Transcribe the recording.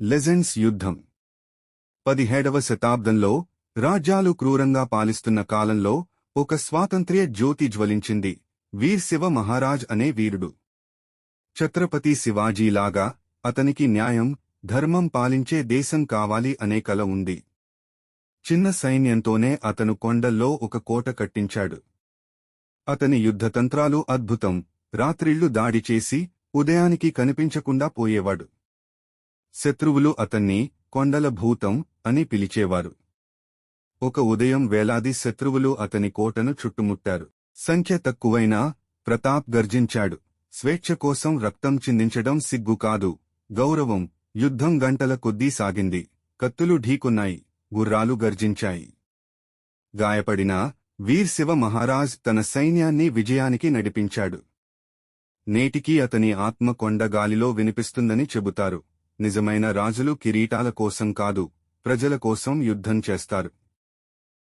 Legends యుద్ధం. పదిహేడవ శతాబ్దంలో రాజ్యాలు క్రూరంగా పాలిస్తున్న కాలంలో ఒక స్వాతంత్ర్య జ్యోతి జ్వలించింది వీర్ శివ మహారాజ్ అనే వీరుడు. ఛత్రపతి శివాజీలాగా అతనికి న్యాయం ధర్మం పాలించే దేశం కావాలి అనే కల ఉంది. చిన్న సైన్యంతోనే అతను కొండల్లో ఒక కోట కట్టించాడు. అతని యుద్ధతంత్రాలు అద్భుతం రాత్రిళ్ళు దాడి చేసి ఉదయానికి కనిపించకుండా పోయేవాడు. శత్రువులు అతన్ని కొండల భూతం అని పిలిచేవారు. ఒక ఉదయం వేలాది శత్రువులు అతని కోటను చుట్టుముట్టారు. సంఖ్య తక్కువైనా ప్రతాప్ గర్జించాడు. స్వేచ్ఛ కోసం రక్తం చిందించడం సిగ్గు కాదు. గౌరవం యుద్ధం గంటల కొద్దీ సాగింది. కత్తులు ఢీకొన్నాయి. గుర్రాలు గర్జించాయి. గాయపడినా వీర్శివ మహారాజ్ తన సైన్యాన్ని విజయానికి నడిపించాడు. నేటికీ అతని ఆత్మ కొండ గాలిలో వినిపిస్తుందని చెబుతారు. నిజమైన రాజులు కిరీటాల కోసం కాదు ప్రజల కోసం యుద్ధం చేస్తారు.